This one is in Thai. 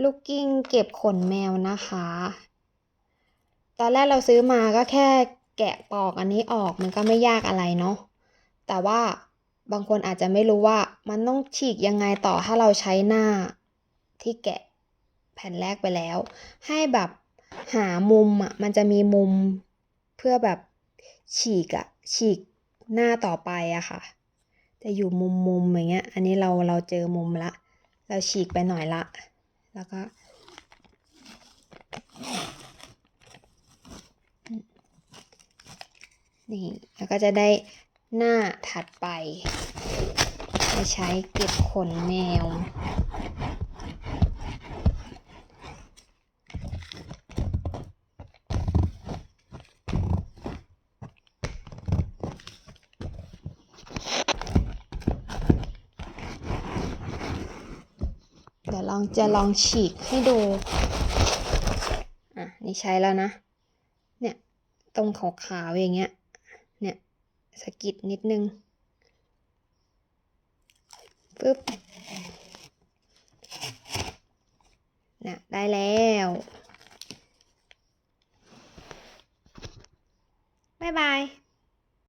ลูกกิ้งเก็บขนแมวนะคะ ตอนแรกเราซื้อมาก็แค่แกะปอกอันนี้ออกมันก็ไม่ยากอะไรเนาะ แต่ว่าบางคนอาจจะไม่รู้ว่ามันต้องฉีกยังไงต่อถ้าเราใช้หน้าที่แกะแผ่นแรกไปแล้ว ให้แบบหามุมอะมันจะมีมุมเพื่อแบบฉีกอะฉีกหน้าต่อไปอะค่ะ จะอยู่มุมมุมอย่างเงี้ย อันนี้เราเราเจอมุมละ เราฉีกไปหน่อยละ แล้วก็นี่แล้วก็จะได้หน้าถัดไปไปใช้เก็บขนแมว เดี๋ยวลองจะลองฉีกให้ดู อะ นี่ใช้แล้วนะ เนี่ย ตรงขาวๆอย่างเงี้ย เนี่ยสะกิดนิดนึงปึ๊บน่ะได้แล้วบ๊ายบาย